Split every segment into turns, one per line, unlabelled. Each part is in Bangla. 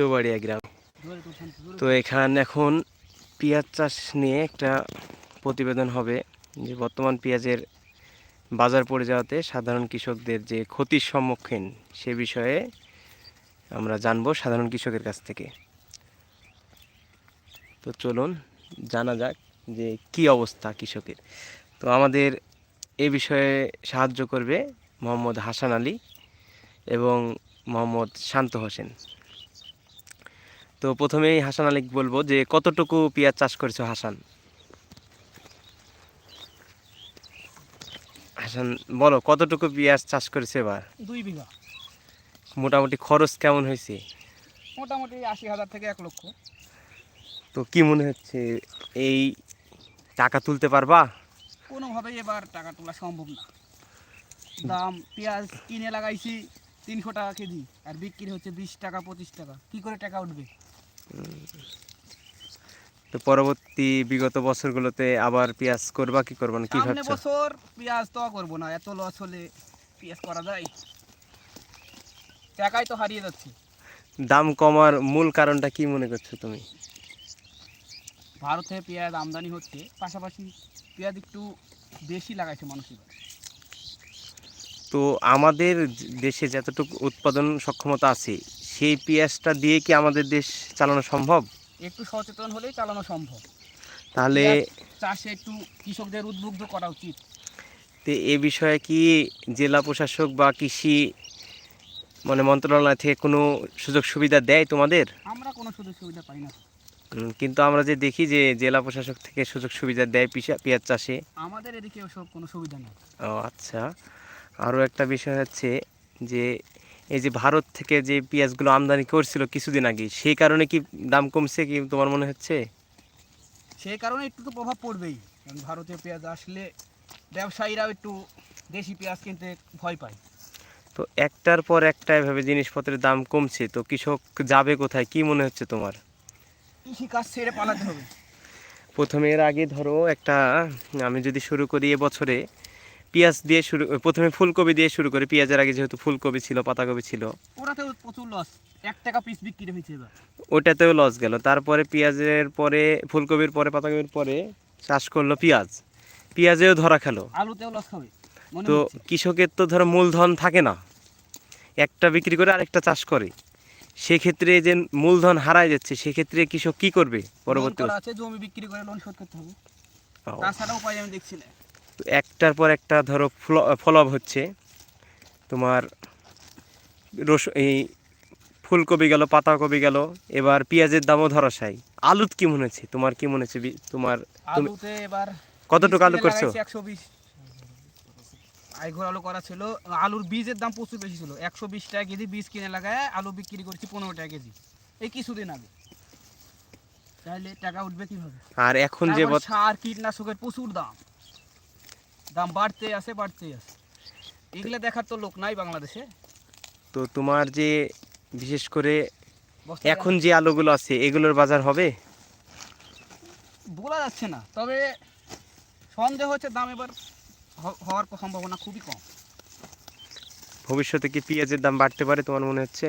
চৌবাড়িয়া গ্রাম। তো এখানে এখন পেঁয়াজ চাষ নিয়ে একটা প্রতিবেদন হবে যে বর্তমান পেঁয়াজের বাজার পড়ে যাওয়াতে সাধারণ কৃষকদের যে ক্ষতির সম্মুখীন সে বিষয়ে আমরা জানব সাধারণ কৃষকের কাছ থেকে। তো চলুন জানা যাক যে কি অবস্থা কৃষকের। তো আমাদের এ বিষয়ে সাহায্য করবে মোহাম্মদ হাসান আলী এবং মোহাম্মদ শান্ত হোসেন। তো প্রথমেই হাসান আলী বলব যে কতটুকু পেঁয়াজ চাষ করেছ হাসান? হাসান বলো কতটুকু পেঁয়াজ চাষ করেছে এবার?
দুই বিঘা।
মোটামুটি খরচ কেমন হয়েছে?
মোটামুটি আশি হাজার থেকে এক লক্ষ।
তো কি মনে হচ্ছে এই টাকা তুলতে পারবা?
কোনোভাবেই এবার টাকা তোলা সম্ভব না। দাম পেঁয়াজ কিনে লাগাইছি তিনশো টাকা কেজি আর বিক্রি হচ্ছে বিশ টাকা পঁচিশ টাকা। কি করে টাকা উঠবে?
তো পরবর্তী বিগত বছরগুলোতে আবার পেঁয়াজ করবা কি করবা কি ভাবছ?
বছর পেঁয়াজ তো করব না এত লস হলে পেঁয়াজ করা যায়? টাকাই তো হারিয়ে যাচ্ছে।
দাম কমার মূল কারণটা কি মনে করছ তুমি?
ভারতে পেঁয়াজ আমদানি হচ্ছে পাশাপাশি পেঁয়াজ একটু বেশি লাগাইছে মানুষ
তো আমাদের দেশে যতটুকু উৎপাদন সক্ষমতা আছে সেই পেঁয়াজটা দিয়ে কি আমাদের দেশ চালানো সম্ভব?
একটু সচেতন হলেই চালানো সম্ভব।
তাহলে
চাষে একটু কৃষকদের উদ্বুদ্ধ করা উচিত।
তো এ বিষয়ে কি জেলা প্রশাসক বা কৃষি মানে মন্ত্রণালয় থেকে কোনো সুযোগ সুবিধা দেয় তোমাদের?
আমরা কোনো সুযোগ সুবিধা পাই না।
কিন্তু আমরা যে দেখি যে জেলা প্রশাসক থেকে সুযোগ সুবিধা দেয় পিসা- পেঁয়াজ চাষে।
আমাদের এদিকে ওসব কোনো সুবিধা নেই।
ও আচ্ছা। আরও একটা বিষয় হচ্ছে যে এই যে ভারত থেকে যে পেঁয়াজগুলো আমদানি করছিল কিছুদিন আগে সেই কারণে কি দাম কমছে কি তোমার মনে হচ্ছে?
সেই কারণে একটু তো প্রভাব পড়বেই কারণ ভারতীয় পেঁয়াজ আসলে ব্যবসায়ীরাও একটু দেশি পেঁয়াজ কিনতে ভয় পায়।
তো একটার পর একটা এভাবে জিনিসপত্রের দাম কমছে তো কৃষক যাবে কোথায়? কি মনে হচ্ছে তোমার?
কৃষি কাজ ছেড়ে পালাতে হবে।
প্রথমে এর আগে ধরো একটা আমি যদি শুরু করি এবছরে পেঁয়াজ দিয়ে শুরু প্রথমে ফুলকপি দিয়ে শুরু করে পেঁয়াজের আগে যেহেতু ফুলকপি ছিল পাতাকপি ছিল।
ওরাতেও প্রচুর লস এক টাকা পিস বিক্রি হয়েছে এবার।
ওটাতেও লস গেল। তারপরে পেঁয়াজের পরে ফুলকপির পরে পাতাকপির পরে চাষ করল পেঁয়াজ। পেঁয়াজেও ধরা খেলো।
আলুতেও লস খাবে
তো কৃষকের তো ধরো মূলধন থাকে না। একটা বিক্রি করে আরেকটা চাষ করে। সেক্ষেত্রে যে মূলধন হারায় যাচ্ছে সেক্ষেত্রে কৃষক কি করবে পরবর্তী
আছে জমি বিক্রি করে লোন শোধ করতে হবে। তাছাড়া উপায় আমি দেখছি না।
তো একটার পর একটা ধরো ফলব হচ্ছে। তোমার রস এই ফুলকপি গেল পাতাকপি গেল এবার পেঁয়াজের দামও ধরাশাই আলুত কি মনে হচ্ছে? তোমার কি মনে হচ্ছে? তোমার তুমি
আলুতে এবার
কতটুকু আলু করছ?
একশো বিশ। আইঘর আলু করা ছিল আলুর বীজের দাম প্রচুর বেশি ছিল। একশো বিশ টাকা কেজি বীজ কিনে লাগায় আলু বিক্রি করেছি পনেরো টাকা কেজি। এই কিছুদিন আগে। তাহলে টাকা উঠবে কীভাবে?
আর এখন যে
সার কীটনাশকের প্রচুর দাম। দাম বাড়তে আছে বাড়তে আছে। এগুলো দেখার তো লোক নাই বাংলাদেশে।
তো তোমার যে বিশেষ করে এখন যে আলুগুলো আছে এগুলোর বাজার হবে?
বলা যাচ্ছে না তবে সন্দেহ হচ্ছে দাম এবার হওয়ার সম্ভাবনা খুবই কম।
ভবিষ্যতে কি পেঁয়াজের দাম বাড়তে পারে তোমার মনে হচ্ছে?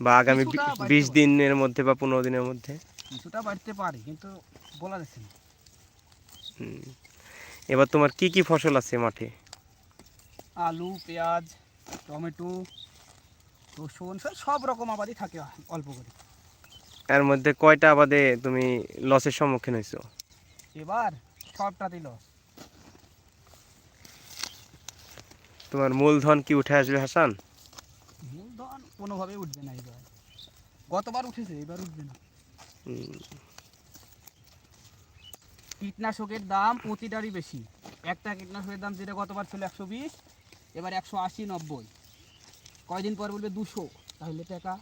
বা আগামী বিশ দিনের মধ্যে বা পনেরো দিনের মধ্যে?
কিছুটা বাড়তে পারে কিন্তু বলা যাচ্ছে না।
হুম। এবার তোমার কি কি ফসল আছে মাঠে?
আলু পেঁয়াজ টমেটো রসুন সব- রকম আবাদই থাকে অল্প করে।
এর মধ্যে কয়টা আবাদে তুমি লসের সম্মুখীন হয়েছো?
এবার সবটাতেই লস
তোমার মূলধন কি উঠে আসবে হাসান?
মূলধন কোনোভাবেই উঠবে না এবার। গতবার উঠেছে এবার উঠবে না। কীটনাশকের দাম প্রতিটারই বেশি। একটা কীটনাশকের দাম যেটা গতবার ছিল একশো বিশ এবার একশো আশি নব্বই। কয়দিন পর বলবে দুশো তাহলে টাকা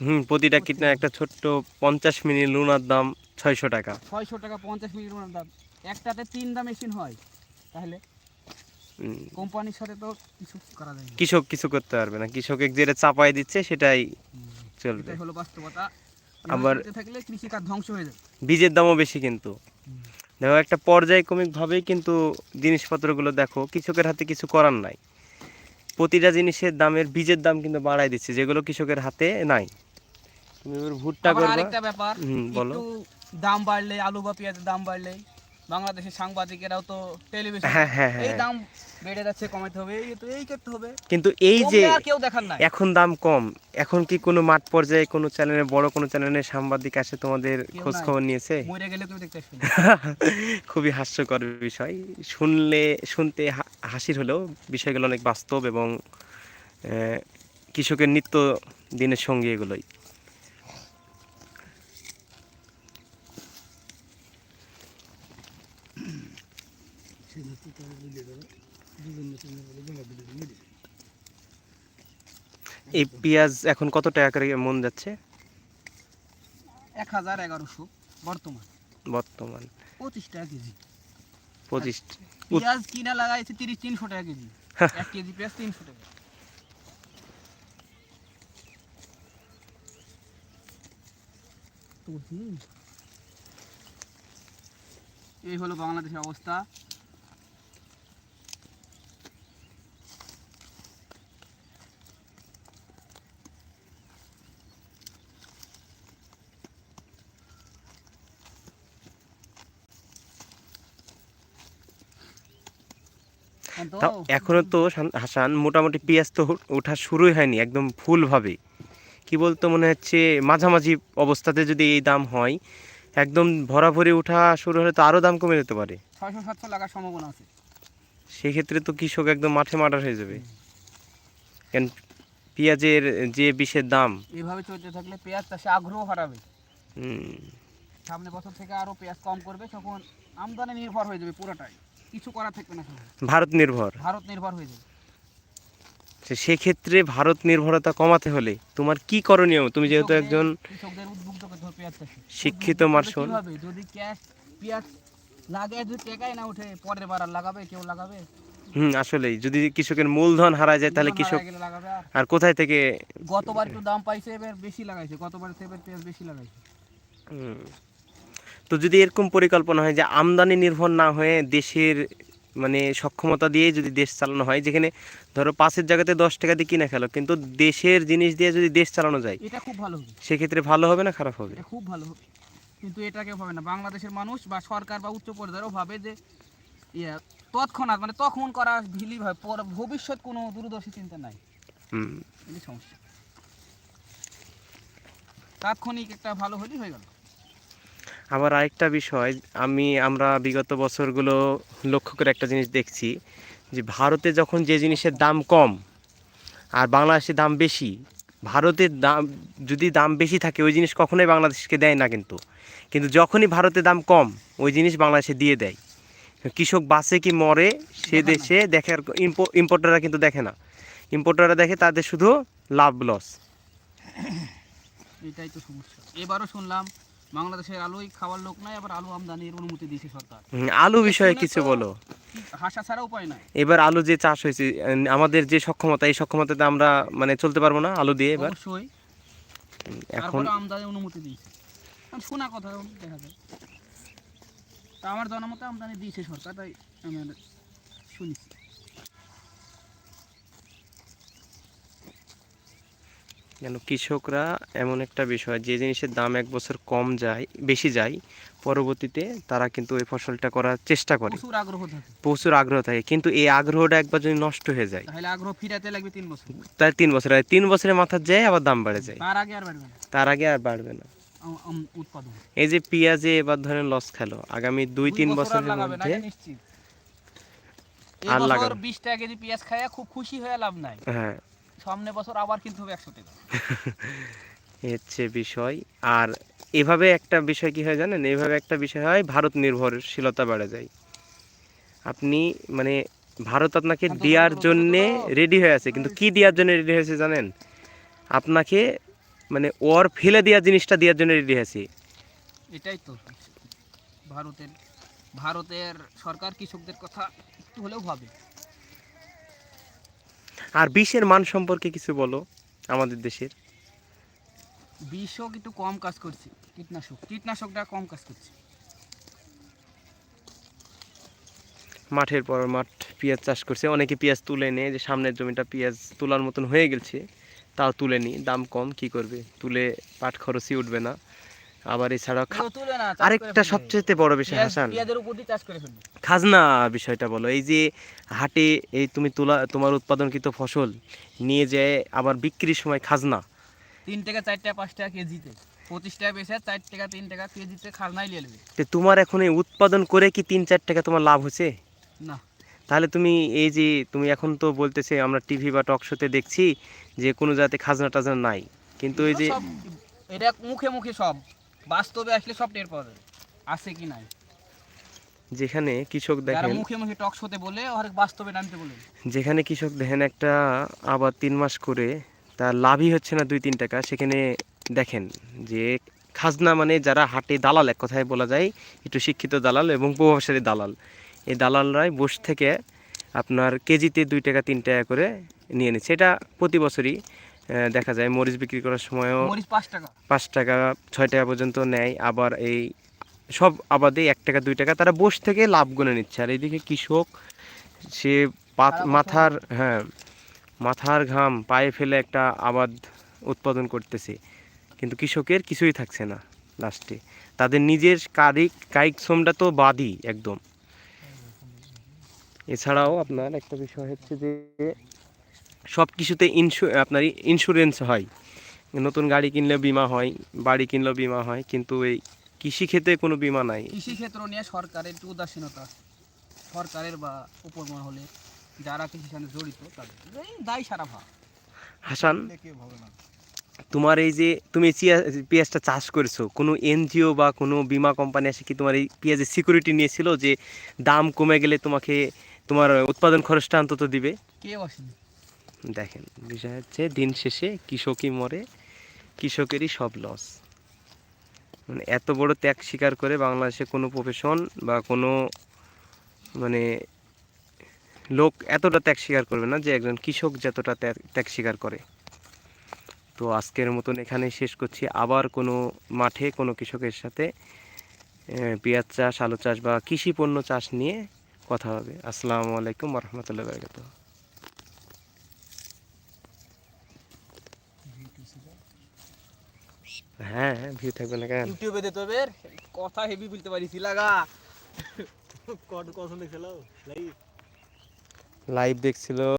হুম প্রতিটা কীটনা একটা ছোট্ট পঞ্চাশ মিনিট লুনার দাম ছয়শো টাকা।
ছয়শো টাকা পঞ্চাশ মিনিট দাম। একটাতে তিনটা মেশিন হয় তাহলে? কোম্পানির সাথে তো কিছু করা যায়
কৃষক কিছু করতে পারবে না। কৃষক যেটা চাপাই দিচ্ছে সেটাই চলবে।
হলো বাস্তবতা।
আবার-
আবার থাকলে কৃষিকাজ ধ্বংস হয়ে যাবে
বীজের দামও বেশি কিন্তু। দেখো একটা পর্যায়ক্রমিকভাবেই কিন্তু জিনিসপত্রগুলো দেখো কৃষকের হাতে কিছু করার নাই। প্রতিটা জিনিসের দামের বীজের দাম কিন্তু বাড়াই দিচ্ছে যেগুলো কৃষকের হাতে নাই। তুমি এবার ভুট্টা
আবার আরেকটা ব্যাপার
হুম, বলো।
দাম বাড়লে আলু বা পেঁয়াজের দাম বাড়লে বাংলাদেশের সাংবাদিকেরাও তো টেলিভিশন
হ্যাঁ, হ্যাঁ,
এই
হ্যাঁ।
দাম বেড়ে যাচ্ছে কমাতে হবে এই তো এই করতে হবে।
কিন্তু এই যে
কেউ দেখার নাই।
এখন দাম কম এখন কি কোনো মাঠ পর্যায়ে কোনো চ্যানেলে বড় কোনো চ্যানেলের সাংবাদিক আসে তোমাদের খোঁজ খবর নিয়েছে?
মরে গেলে কেউ দেখতে আসবে।
খুবই হাস্যকর বিষয়। শুনলে শুনতে হা- হাসির হলেও বিষয়গুলো অনেক বাস্তব এবং কৃষকের নিত্য দিনের সঙ্গী এগুলোই। এই পেঁয়াজ এখন কত টাকা করে মন যাচ্ছে?
এক হাজার এগারোশো বর্তমান।
বর্তমান।
পঁচিশ টাকা কেজি।
পঁচিশ
পেঁয়াজ কিনা লাগাইছে তিরিশ তিনশো টাকা কেজি। এক কেজি পেঁয়াজ তিনশো টাকা। এই হলো বাংলাদেশের অবস্থা। তো
তাও এখনও তো শান- হাসান মোটামুটি পেঁয়াজ তো ওঠা শুরুই হয়নি একদম ফুলভাবে। কি বলতো মনে হচ্ছে মাঝামাঝি অবস্থাতে যদি এই দাম হয় একদম ভরাভরি ওঠা শুরু হলে তো আরও দাম কমে যেতে পারে।
ছয়শো সাতশো লাগার সম্ভাবনা আছে।
সেক্ষেত্রে তো কৃষক একদম মাঠে মাটার হয়ে যাবে। কেন পেঁয়াজের যে বিষের দাম।
এইভাবে চলতে থাকলে পেঁয়াজ চাষে আগ্রহ হারাবে। সামনে বছর থেকে আরও পেঁয়াজ কম করবে তখন আমদানি নির্ভর হয়ে যাবে পুরোটাই। কিছু করা থাকবে না
ভারত নির্ভর।
ভারত নির্ভর হয়ে যাবে।
সেক্ষেত্রে ভারত নির্ভরতা কমাতে হলে তোমার কি করণীয়? তুমি যেহেতু একজন শিক্ষিত।
কীভাবে? যদি ক্যাশ পেঁয়াজ লাগে যদি টেকাই না উঠে পরের বার আর লাগাবে? কেউ লাগাবে?
হুম আসলেই। যদি কৃষকের মূলধন হারা যায় তাহলে কৃষক
আর
কোথায় থেকে
গতবার একটু দাম পাইছে এবার বেশি লাগাইছে। গতবার এবার পেঁয়াজ বেশি লাগাইছে।
হুম। তো যদি এরকম পরিকল্পনা হয় যে আমদানি নির্ভর না হয়ে দেশের মানে সক্ষমতা দিয়ে যদি দেশ চালানো হয় যেখানে ধরো পাঁচের জায়গাতে দশ টাকা দিয়ে কিনে খেলো কিন্তু দেশের জিনিস দিয়ে যদি দেশ চালানো যায়
এটা খুব ভালো হবে।
সেক্ষেত্রে ভালো হবে না খারাপ হবে?
খুব ভালো হবে। কিন্তু এটাকে ভাবে না। বাংলাদেশের মানুষ বা সরকার বা উচ্চ পর্যায়েরও ভাবে যে ইয়া তৎক্ষণাৎ মানে তখন করা ভিলি ভাবে পর ভবিষ্যৎ কোনো দূরদর্শী চিন্তা নাই।
হুম।
সমস্যা। তাৎক্ষণিক একটা ভালো হলেই হয়ে গেল।
আবার আরেকটা বিষয় আমি আমরা বিগত বছরগুলো লক্ষ্য করে একটা জিনিস দেখছি যে ভারতে যখন যে জিনিসের দাম কম আর বাংলাদেশের দাম বেশি ভারতের দাম যদি দাম বেশি থাকে ওই জিনিস কখনোই বাংলাদেশকে দেয় না কিন্তু। কিন্তু যখনই ভারতের দাম কম ওই জিনিস বাংলাদেশে দিয়ে দেয়। কৃষক বাসে কি মরে সে দেশে দেখে আর ইম্পোর্টাররা কিন্তু দেখে না। ইম্পোর্টাররা দেখে তাদের শুধু লাভ লস
এটাই তো সমস্যা। এবারও শুনলাম বাংলাদেশের আলুই খাওয়ার লোক নাই আবার আলু আমদানির অনুমতি দিয়েছে সরকার।
আলু বিষয়ে কিছু বলো।
হাসা ছাড়া উপায় নাই।
এবার আলু যে চাষ হয়েছে আমাদের যে সক্ষমতা এই সক্ষমতাতে আমরা মানে চলতে পারব না আলু দিয়ে এবার?
অবশ্যই।
এখন
আমদানি অনুমতি দিয়েছে। শোনা কথা দেখা যায়। তা আমার জানা মতে আমদানি দিয়েছে সরকার তাই আমি শুনেছি।
কেন কৃষকরা এমন একটা বিষয় যে জিনিসের দাম এক বছর কম যায় বেশি যায় পরবর্তীতে তারা কিন্তু ওই ফসলটা করার চেষ্টা করে।
প্রচুর আগ্রহ থাকে।
প্রচুর আগ্রহ থাকে। কিন্তু এই আগ্রহটা একবার যদি নষ্ট হয়ে যায়
তাহলে আগ্রহ ফিরাতে লাগবে তিন বছর।
তার তিন বছর তিন বছরের মাথার যায় আবার দাম বেড়ে যায়।
তার আগে আর বাড়বে না।
তার আগে আর বাড়বে না।
উৎপাদন।
এই যে পেঁয়াজে এবার ধরেন লস খেলো আগামী দুই তিন বছরের মধ্যে আর লাগাবে।
বিশ টাকা কেজি পেঁয়াজ খুব খুশি হয়ে লাভ নাই।
হ্যাঁ।
সামনে বছর আবার কিনতে হবে একশো টাকা।
হচ্ছে বিষয়। আর এভাবে একটা বিষয় কি হয় জানেন? এভাবে একটা বিষয় হয় ভারত নির্ভরশীলতা বেড়ে যায়। আপনি মানে ভারত আপনাকে দেওয়ার জন্য রেডি হয়ে আছে কিন্তু কি দেওয়ার জন্য রেডি হয়েছে জানেন? আপনাকে মানে ওর ফেলে দেওয়ার জিনিসটা দেওয়ার জন্য রেডি হয়েছে।
এটাই তো। ভারতের ভারতের সরকার কৃষকদের কথা একটু হলেও ভাবে।
আর বিষের মান সম্পর্কে কিছু বলো আমাদের দেশের।
বিষও কিন্তু কম কাজ করছে কীটনাশক কীটনাশকটা কম কাজ করছে।
মাঠের পর মাঠ পেঁয়াজ চাষ করছে। অনেকে পেঁয়াজ তুলে এনে যে সামনের জমিটা পেঁয়াজ তোলার মতন হয়ে গেছে তাও তুলে নি দাম কম কি করবে? তুলে পাট খরচই উঠবে না। আবার এছাড়াও আরেকটা সবচেয়ে বড় বিষয় হাসান। খাজনা বিষয়টা বলো এই যে হাটে এই তুমি তোলা তোমার উৎপাদনকৃত ফসল নিয়ে যেয়ে আবার বিক্রির সময় খাজনা।
তিন টাকা চার টাকা পাঁচ টাকা কেজিতে। পঁচিশ টাকা বেশি চার টাকা তিন টাকা কেজিতে খাজনাই নিয়ে নেবে।
তোমার এখন এই উৎপাদন করে কি তিন চার টাকা তোমার লাভ হচ্ছে?
না।
তাহলে তুমি এই যে তুমি এখন তো বলতেছে আমরা টিভি বা টক শোতে দেখছি যে কোনো জাতে খাজনা টাজনা নাই। কিন্তু এই যে
এটা মুখে মুখে সব। বাস্তবে আসলে সব টের পাওয়া যাবে আছে কি নাই?
যেখানে কৃষক দেখেন
মুখে মুখে টক শোতে বলে আর বাস্তবে নামতে বলে।
যেখানে কৃষক দেখেন একটা আবার তিন মাস করে তার লাভই হচ্ছে না দুই তিন টাকা সেখানে দেখেন যে খাজনা মানে যারা হাটে দালাল এক কথায় বলা যায় একটু শিক্ষিত দালাল এবং প্রভাবশালী দালাল। এই দালালরাই বস থেকে আপনার কেজিতে দুই টাকা তিন টাকা করে নিয়ে নিচ্ছে। এটা প্রতি বছরই দেখা যায় মরিচ বিক্রি করার সময়ও
পাঁচ টাকা।
ছয় টাকা পর্যন্ত নেয়। আবার এই সব আবাদে এক টাকা দুই টাকা তারা বসে থেকে লাভ গুনে নিচ্ছে। আর এইদিকে কৃষক সে মাথার হ্যাঁ মাথার ঘাম পায়ে ফেলে একটা আবাদ উৎপাদন করতেছে। কিন্তু কৃষকের কিছুই থাকছে না লাস্টে। তাদের নিজের কারিক কায়িক শ্রমটা তো বাদই একদম। এছাড়াও আপনার একটা বিষয় হচ্ছে যে সব কিছুতে ইনশু আপনার ইন্স্যুরেন্স হয়। নতুন গাড়ি কিনলে বিমা হয় বাড়ি কিনলেও বিমা হয় কিন্তু এই কৃষি ক্ষেত্রে কোনো বিমা নাই।
কৃষি ক্ষেত্র নিয়ে সরকারের একটু উদাসীনতা। সরকারের বা উপর মহলে যারা কৃষির সাথে জড়িত তাদের দায় সারা ভাব
হাসান তোমার এই যে তুমি পেঁয়াজটা চাষ করেছ কোনো এনজিও বা কোনো বিমা কোম্পানি এসে কি তোমার এই পেঁয়াজের সিকিউরিটি নিয়েছিল যে দাম কমে গেলে তোমাকে তোমার উৎপাদন খরচটা অন্তত দিবে?
কেউ আসেনি।
দেখেন, বিষয় হচ্ছে দিন শেষে কৃষকই মরে, কৃষকেরই সব লস মানে এত বড় ত্যাগ স্বীকার করে বাংলাদেশে কোনো প্রফেশন বা কোনো মানে লোক এতটা ত্যাগ স্বীকার করবে না যে একজন কৃষক যতটা ত্যাগ স্বীকার করে। তো আজকের মতন এখানে শেষ করছি। আবার কোনো মাঠে কোনো কৃষকের সাথে পেঁয়াজ চাষ, আলু চাষ বা কৃষি পণ্য চাষ নিয়ে কথা হবে। আসসালামু আলাইকুম রহমতুল্লাহ বরকাত হ্যাঁ ভিউ থাকবে না কেন?
ইউটিউবে দে তবে কথা হেভি বলতে পারিস লাগা
লাইভ দেখছিল।